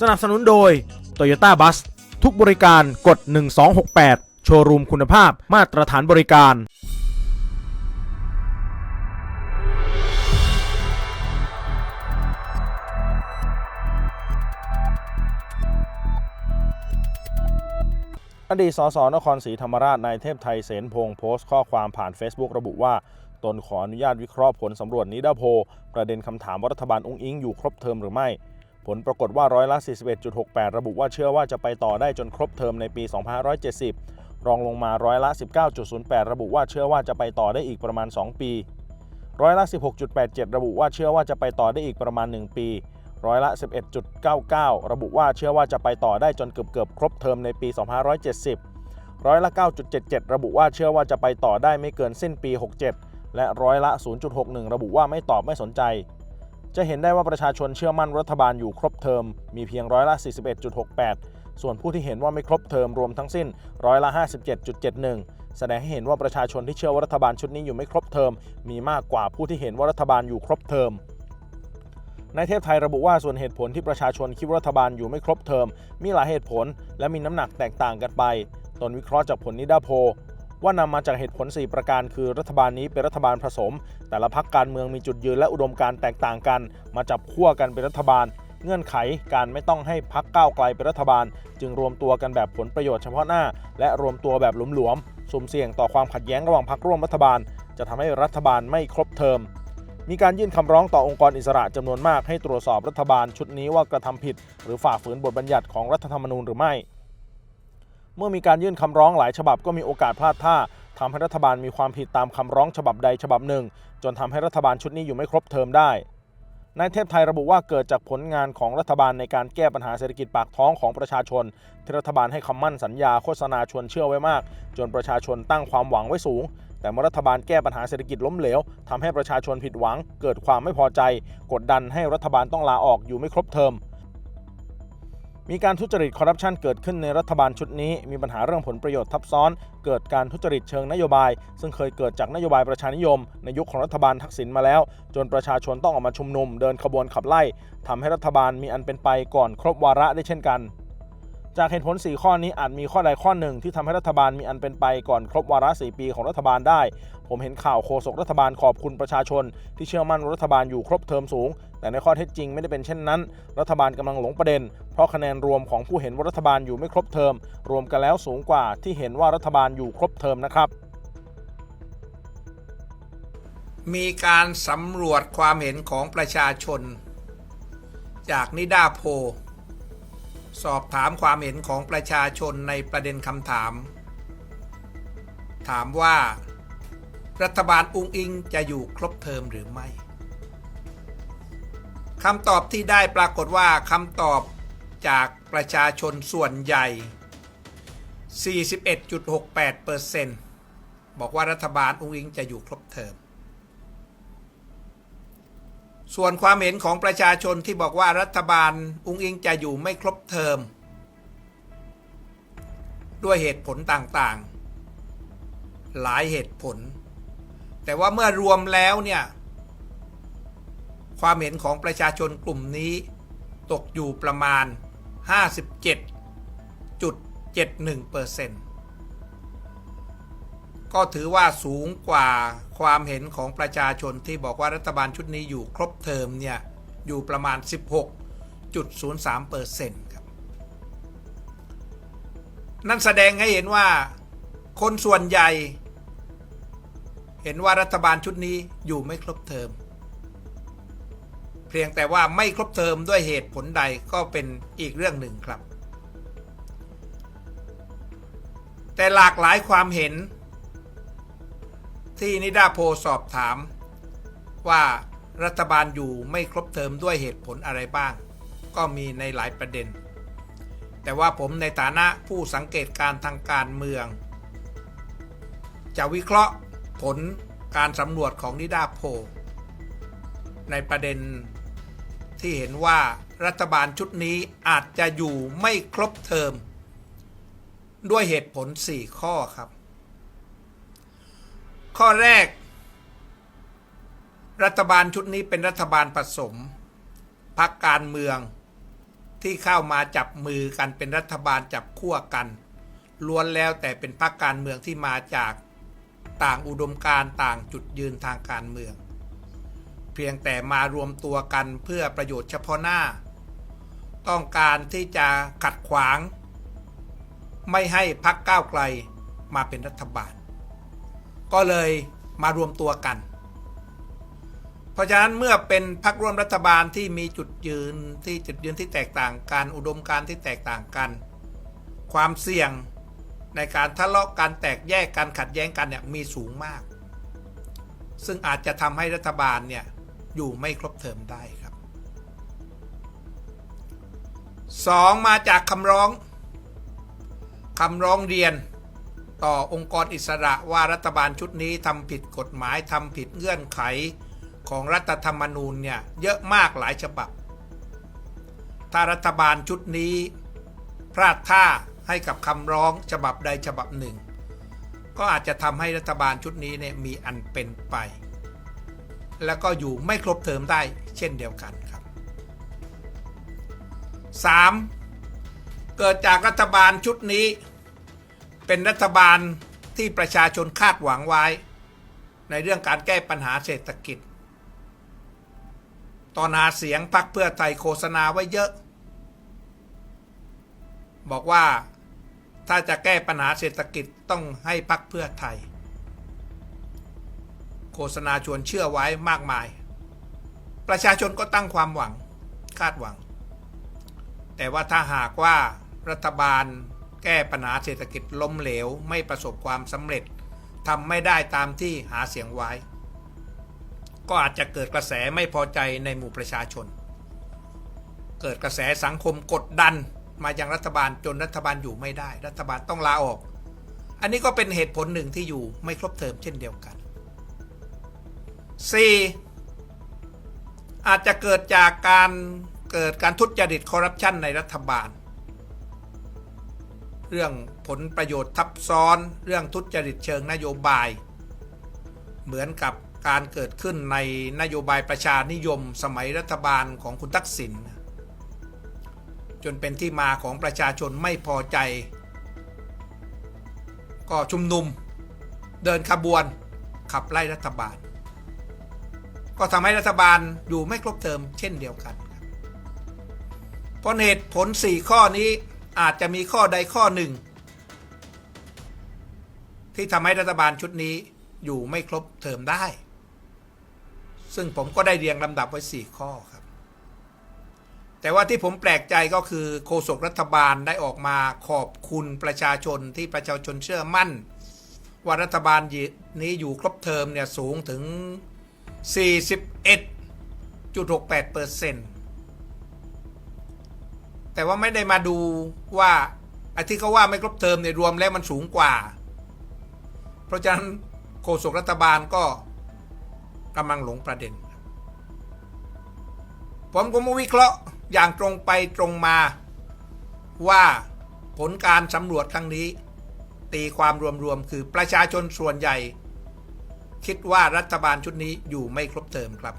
สนับสนุนโดย Toyota Bus ทุกบริการกด 1268 โชว์รูมคุณภาพมาตรฐานบริการ อดีตสสนครศรีธรรมราชนายเทพไทยเสนพงศ์โพสต์ข้อความผ่าน Facebook ระบุว่าตนขออนุญาตวิเคราะห์ผลสำรวจนิดาโพประเด็นคำถามว่ารัฐบาลองค์อิงอยู่ครบเทอมหรือไม่ ผลปรากฏว่าร้อยละ 41.68 ระบุว่าเชื่อว่าจะไปต่อได้จนครบเทอมในปี 2570 รองลงมาร้อยละ 19.08 ระบุว่าเชื่อว่าจะไปต่อได้อีกประมาณ 2 ปี ร้อยละ 16.87 ระบุว่าเชื่อว่าจะไปต่อได้อีกประมาณ 1 ปี ร้อยละ 11.99 ระบุว่าเชื่อว่าจะไปต่อได้จนเกือบเกือบครบเทอมในปี 2570 ร้อยละ 9.77 ระบุว่าเชื่อว่าจะไปต่อได้ไม่เกินสิ้นปี 67 และร้อยละ 0.61 ระบุว่าไม่ตอบไม่สนใจ จะเห็นได้ว่าประชาชนเชื่อมั่นรัฐบาลอยู่ครบเทอม มีเพียงร้อยละ 41.68 ส่วนผู้ที่เห็นว่าไม่ครบเทอมรวมทั้งสิ้นร้อยละ 57.71 แสดงให้เห็นว่าประชาชนที่เชื่อว่ารัฐบาลชุดนี้อยู่ไม่ครบเทอม มีมากกว่าผู้ที่เห็นว่ารัฐบาลอยู่ครบเทอมนายเทพไทยระบุว่าส่วนเหตุผลที่ประชาชนคิดว่ารัฐบาลอยู่ไม่ครบเทอม มีหลายเหตุผลและมีน้ำหนักแตกต่างกันไป ตนวิเคราะห์จากผลนิดาโพ ว่านำมาจากเหตุผล 4 ประการ คือรัฐบาลนี้เป็นรัฐบาลผสม แต่ละพักการเมืองมีจุดยืนและอุดมการแตกต่างกัน มาจับขั้วกันเป็นรัฐบาล เงื่อนไขการไม่ต้องให้พักก้าวไกลเป็นรัฐบาล จึงรวมตัวกันแบบผลประโยชน์เฉพาะหน้า และรวมตัวแบบหลวมๆสุ่มเสี่ยงต่อความขัดแย้งระหว่างพักร่วมรัฐบาล จะทำให้รัฐบาลไม่ครบเทอมมีการยื่นคำร้องต่อองค์กรอิสระจำนวนมากให้ตรวจสอบรัฐบาลชุดนี้ว่ากระทำผิด หรือฝ่าฝืนบทบัญญัติของรัฐธรรมนูญหรือไม่ เมื่อมีการยื่นคำร้องหลายฉบับก็มีโอกาสพลาดท่าทำให้รัฐบาลมีความผิดตามคำร้องฉบับใดฉบับหนึ่ง จนทำให้รัฐบาลชุดนี้อยู่ไม่ครบเทอมได้นายเทพไทยระบุว่าเกิดจากผลงานของรัฐบาลในการแก้ปัญหาเศรษฐกิจปากท้องของประชาชน ที่รัฐบาลให้คำมั่นสัญญาโฆษณาชวนเชื่อไว้มาก จนประชาชนตั้งความหวังไว้สูง แต่เมื่อรัฐบาลแก้ปัญหาเศรษฐกิจล้มเหลวทำให้ประชาชนผิดหวัง เกิดความไม่พอใจ กดดันให้รัฐบาลต้องลาออกอยู่ไม่ครบเทอม มีการทุจริตคอร์รัปชันเกิดขึ้นในรัฐบาลชุดนี้ มีปัญหาเรื่องผลประโยชน์ทับซ้อน เกิดการทุจริตเชิงนโยบาย ซึ่งเคยเกิดจากนโยบายประชานิยม ในยุคของรัฐบาลทักษิณมาแล้ว จนประชาชนต้องออกมาชุมนุม เดินขบวนขับไล่ทำให้รัฐบาลมีอันเป็นไปก่อนครบวาระได้เช่นกัน จากเหตุผล 4 ข้อนี้อาจมีข้อใดข้อหนึ่งที่ทำให้รัฐบาลมีอันเป็นไปก่อนครบวาระ 4 ปีของรัฐบาลได้ ผมเห็นข่าวโฆษกรัฐบาลขอบคุณประชาชน ที่เชื่อมั่นรัฐบาลอยู่ครบเทอมสูง แต่ในข้อเท็จจริงไม่ได้เป็นเช่นนั้น รัฐบาลกำลังหลงประเด็น เพราะคะแนนรวมของผู้เห็นว่ารัฐบาลอยู่ไม่ครบเทอม รวมกันแล้วสูงกว่าที่เห็นว่ารัฐบาลอยู่ครบเทอมนะครับ มีการสำรวจความเห็นของประชาชน จากนิดาโพ สอบถามความเห็นของประชาชนในประเด็นคำถาม ถามว่า รัฐบาลอุงอิงจะอยู่ครบเทอมหรือไม่คำตอบที่ได้ปรากฏว่าคำตอบจากประชาชนส่วนใหญ่ 41.68%บอกว่ารัฐบาลอุงอิงจะอยู่ครบเทอม ส่วนความเห็นของประชาชนที่บอกว่ารัฐบาลอุงอิงจะอยู่ไม่ครบเทอม ด้วยเหตุผลต่างๆ หลายเหตุผล แต่ว่าเมื่อรวมแล้วเนี่ย ความเห็นของประชาชนกลุ่มนี้ ตกอยู่ประมาณ 57.71%เปอร์เซ็นต์ ก็ถือว่าสูงกว่าความเห็นของประชาชนที่บอกว่ารัฐบาลชุดนี้อยู่ครบเทอมเนี่ย อยู่ประมาณ 16.03เปอร์เซ็นต์ครับ นั่นแสดงให้เห็นว่าคนส่วนใหญ่ เห็นว่ารัฐบาลชุดนี้อยู่ไม่ครบเทอม เพียงแต่ว่าไม่ครบเทอมด้วยเหตุผลใดก็เป็นอีกเรื่องหนึ่งครับ แต่หลากหลายความเห็น ที่นิดาโพสอบถาม ว่ารัฐบาลอยู่ไม่ครบเทอมด้วยเหตุผลอะไรบ้าง ก็มีในหลายประเด็น แต่ว่าผมในฐานะผู้สังเกตการณ์ทางการเมือง จะวิเคราะห์ผลการสำรวจของนิดาโพ ในประเด็นที่เห็นว่ารัฐบาลชุดนี้อาจจะอยู่ไม่ครบเทอม ด้วยเหตุผล 4 ข้อครับ ข้อแรก รัฐบาลชุดนี้เป็นรัฐบาลผสมพรรคการเมืองที่เข้ามาจับมือกันเป็นรัฐบาลจับขั้วกัน ล้วนแล้วแต่เป็นพรรคการเมืองที่มาจากต่างอุดมการต่างจุดยืนทางการเมือง เพียงแต่มารวมตัวกันเพื่อประโยชน์เฉพาะหน้า ต้องการที่จะขัดขวาง ไม่ให้พรรคก้าวไกลมาเป็นรัฐบาล ก็เลยมารวมตัวกัน เพราะฉะนั้นเมื่อเป็นพรรคร่วมรัฐบาลที่มีจุดยืนที่จุดยืนที่แตกต่างกันอุดมการที่แตกต่างกัน ความเสี่ยงในการทะเลาะกันแตกแยกกันขัดแย้งกันเนี่ยมีสูงมาก ซึ่งอาจจะทำให้รัฐบาลเนี่ยอยู่ไม่ครบเทอมได้ครับสองมาจากคำร้องคำร้องเรียน ต่อองค์กรอิสระว่ารัฐบาลชุดนี้ทำผิดกฎหมายทำผิดเงื่อนไขของรัฐธรรมนูญเนี่ยเยอะมากหลายฉบับ ถ้ารัฐบาลชุดนี้ พลาดท่าให้กับคำร้องฉบับใดฉบับหนึ่ง ก็อาจจะทำให้รัฐบาลชุดนี้เนี่ยมีอันเป็นไป แล้วก็อยู่ไม่ครบเทอมได้เช่นเดียวกันครับ 3. เกิดจากรัฐบาลชุดนี้ เป็นรัฐบาลที่ประชาชนคาดหวังไว้ ในเรื่องการแก้ปัญหาเศรษฐกิจ ตอนหาเสียงพรรคเพื่อไทยโฆษณาไว้เยอะ บอกว่าถ้าจะแก้ปัญหาเศรษฐกิจต้องให้พรรคเพื่อไทย โฆษณาชวนเชื่อไว้มากมาย ประชาชนก็ตั้งความหวังคาดหวัง แต่ว่าถ้าหากว่ารัฐบาล แก้ปัญหาเศรษฐกิจล้มเหลวไม่ประสบความสำเร็จทำไม่ได้ตามที่หาเสียงไว้ ก็อาจจะเกิดกระแสไม่พอใจในหมู่ประชาชน เกิดกระแสสังคมกดดันมายังรัฐบาลจนรัฐบาลอยู่ไม่ได้ รัฐบาลต้องลาออก อันนี้ก็เป็นเหตุผลหนึ่งที่อยู่ไม่ครบเทอมเช่นเดียวกัน 4. อาจจะเกิดจากการเกิดการทุจริตคอร์รัปชันในรัฐบาล เรื่องผลประโยชน์ทับซ้อน เรื่องทุจริตเชิงนโยบาย เหมือนกับการเกิดขึ้นในนโยบายประชานิยมสมัยรัฐบาลของคุณทักษิณจนเป็นที่มาของประชาชนไม่พอใจ ก็ชุมนุมเดินขบวนขับไล่รัฐบาล ก็ทำให้รัฐบาลอยู่ไม่ครบเทอมเช่นเดียวกันเพราะเหตุผล 4 ข้อนี้ อาจจะมีข้อใดข้อหนึ่ง ที่ทำให้รัฐบาลชุดนี้อยู่ไม่ครบเทอมได้ ซึ่งผมก็ได้เรียงลำดับไว้ 4 ข้อครับ แต่ว่าที่ผมแปลกใจก็คือโฆษกรัฐบาลได้ออกมาขอบคุณประชาชนที่ประชาชนเชื่อมั่น ว่ารัฐบาลนี้อยู่ครบเทอมเนี่ยสูงถึง 41.68เปอร์เซ็นต์ แต่ว่าไม่ได้มาดูว่าไอ้ที่เขาว่าไม่ครบเทอมเนี่ยรวมแล้วมันสูงกว่า เพราะฉะนั้นโฆษกรัฐบาลก็กำลังหลงประเด็น ผมก็มาวิเคราะห์อย่างตรงไปตรงมาว่าผลการสำรวจครั้งนี้ ตีความรวมๆคือประชาชนส่วนใหญ่ คิดว่ารัฐบาลชุดนี้อยู่ไม่ครบเทอมครับ